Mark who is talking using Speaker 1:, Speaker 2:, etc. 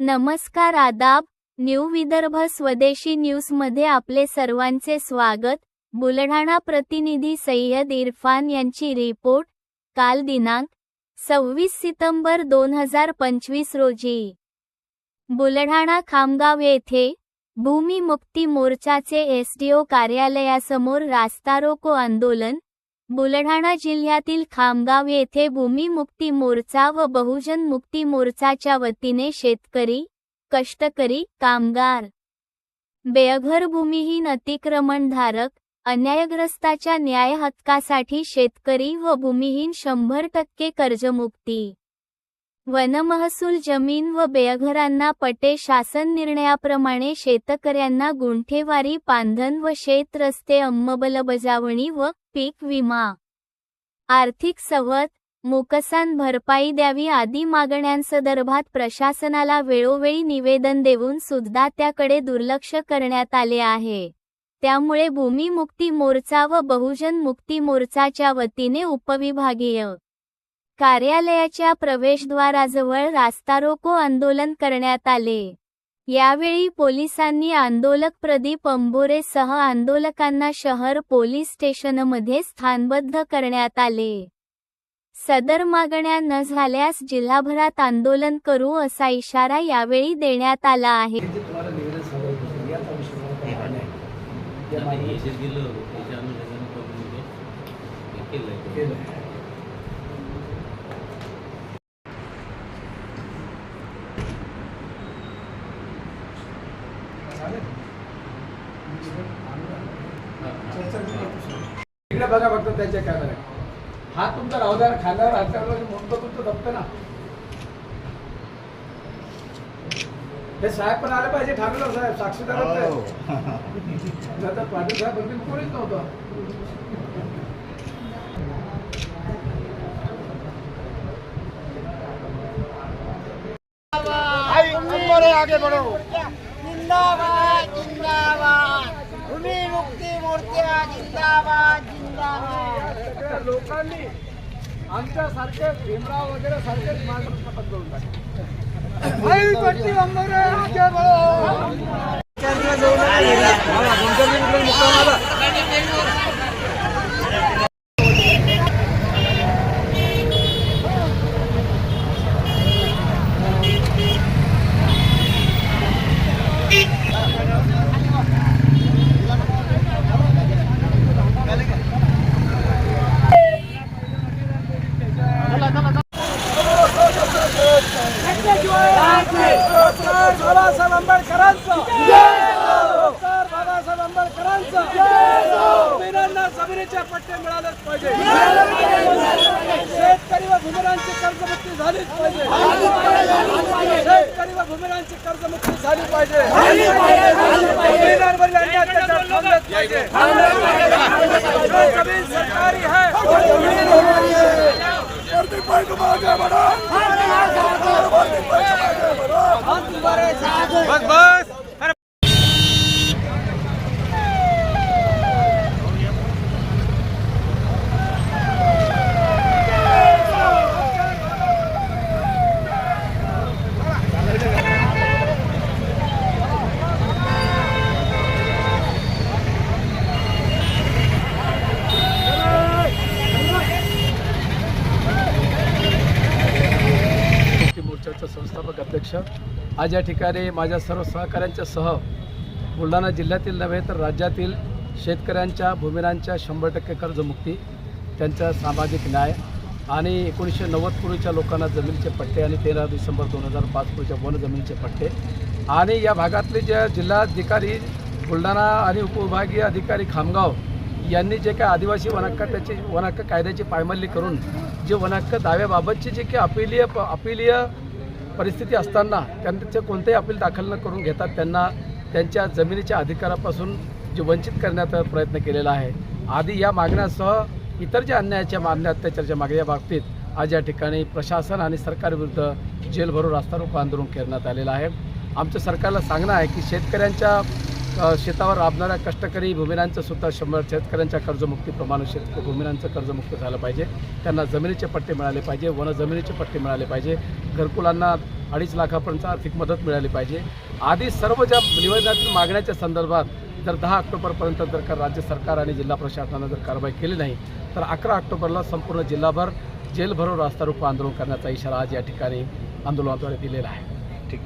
Speaker 1: नमस्कार आदाब न्यू विदर्भ स्वदेशी न्यूजमध्ये आपले सर्वांचे स्वागत. बुलढाणा प्रतिनिधी सय्यद इरफान यांची रिपोर्ट काल दिनांक सव्वीस सितंबर दोन हजार पंचवीस रोजी. बुलढाणा खामगाव येथे भूमी मुक्ती मोर्चाचे एसडीओ कार्यालयासमोर रास्ता रोको आंदोलन बुलढाणा जिल्ह्यातील खामगाव येथे भूमिमुक्ती मोर्चा व बहुजन मुक्ती मोर्चाच्या वतीने शेतकरी कष्टकरी कामगार बेअघर भूमिहीन अतिक्रमणधारक अन्यायग्रस्ताच्या न्याय हक्कासाठी शेतकरी व भूमिहीन शंभर टक्के कर्जमुक्ती वनमहसूल जमीन व बेअघरांना पटे शासन निर्णयाप्रमाणे शेतकऱ्यांना गुंठेवारी पांधन व शेत रस्ते अंमलबजावणी व पीक विमा. आर्थिक सवत मुकसान भरपाई द्यावी आदी मागण्यांसंदर्भात प्रशासनाला वेळोवेळी निवेदन देऊन सुद्धा त्याकडे दुर्लक्ष करण्यात आले आहे. त्यामुळे भूमिमुक्ती मोर्चा व बहुजन मुक्ती मोर्चाच्या वतीने उपविभागीय कार्यालयाच्या प्रवेशद्वाराजवळ रास्तारोको आंदोलन करण्यात आले. यावेळी पोलिसांनी आंदोलक प्रदीप अंबोरेसह आंदोलकांना शहर पोलीस स्टेशनमध्ये स्थानबद्ध करण्यात आले. सदर मागण्या न झाल्यास जिल्हाभरात आंदोलन करू असा इशारा यावेळी देण्यात आला आहे.
Speaker 2: जे तुम्हाला निवेदन सादर करतो याच अनुषंगाने काही मागण्या आहेत त्या
Speaker 3: त्यांनी
Speaker 2: मागण्या
Speaker 3: याच्यात दिलं त्याच्या अनुषंगाने करून म्हणजे हे केलंय
Speaker 2: केलं आहे. इकडे बघा फक्त त्यांच्या कॅमेरा हा तुमचा रावदार खांद्यावर हातावर मोठं तुमचं दबतं ना. हे साहेब पण आले पाहिजे ठाकरे साहेब. साक्षीदार पाटील साहेबबद्दल कोणीच नव्हतं.
Speaker 4: आगे बढ़ो. जिंदाबाद जिंदाबाद. भूमि मुक्ती मोर्चा जिंदाबाद जिंदाबाद.
Speaker 2: लोकांनी आमच्या सारखे भीमराव वगैरे सारखेच माणसं करून टाकले.
Speaker 4: पट्टी अंबरे आगे
Speaker 2: पट्टे मिळालेच पाहिजे. शेतकरी व भूमिरांची कर्जमुक्ती झालीच पाहिजे. शेतकरी व भूमिरांची कर्जमुक्ती झाली पाहिजे. जमिनांवरील अन्याय अत्याचार थांबलेच पाहिजे. जो जमीन सरकारी है बस बस मुक्ती मोर्चाचा संस्थापक अध्यक्ष आज या ठिकाणी माझ्या सर्व सहकाऱ्यांच्या सह बुलढाणा जिल्ह्यातील नव्हे तर राज्यातील शेतकऱ्यांच्या भूमिरांच्या शंभर टक्के कर्जमुक्ती त्यांचा सामाजिक न्याय आणि एकोणीसशे नव्वद पूर्वीच्या लोकांना जमिनीचे पट्टे आणि तेरा डिसेंबर दोन हजार पाच पूर्वीच्या वन जमिनीचे पट्टे. आणि या भागातले जे जिल्हाधिकारी बुलढाणा आणि उपविभागीय अधिकारी खामगाव यांनी जे काही आदिवासी वनहक्क त्याची वनहक्क कायद्याची पायमल्ली करून जे वनहक्क दाव्याबाबतची जे काही अपिलीय प अपिलीय परिस्थिती असताना त्यांचे कोणतेही अपील दाखल न करून घेतात त्यांना त्यांच्या जमिनीच्या अधिकारापासून जे वंचित करण्याचा प्रयत्न केलेला आहे. आधी या मागण्यासह इतर ज्या अन्यायाच्या मागण्या अत्याचाराच्या मागण्या बाबतीत आज या ठिकाणी प्रशासन आणि सरकारविरुद्ध जेलभरून रास्ता रोको आंदोलन करण्यात आलेलं आहे. आमचं सरकारला सांगणं आहे की शेतकऱ्यांच्या शेतावर राबणाऱ्या कष्टकरी भूमिरांचं सुद्धा शंभर शेतकऱ्यांच्या कर्जमुक्तीप्रमाणे शेत भूमिरांचं कर्जमुक्त झालं पाहिजे. त्यांना जमिनीचे पट्टे मिळाले पाहिजे वन जमिनीचे पट्टे मिळाले पाहिजे घरकुलांना अडीच लाखापर्यंत आर्थिक मदत मिळाली पाहिजे. आधी सर्व ज्या निवेदनातील मागण्याच्या संदर्भात जर दहा ऑक्टोबरपर्यंत जर का राज्य सरकार आणि जिल्हा प्रशासनानं जर कारवाई केली नाही तर अकरा ऑक्टोबरला संपूर्ण जिल्हाभर जेलभरो रास्ता रोको आंदोलन करण्याचा इशारा आज या ठिकाणी आंदोलनाद्वारे दिलेला आहे.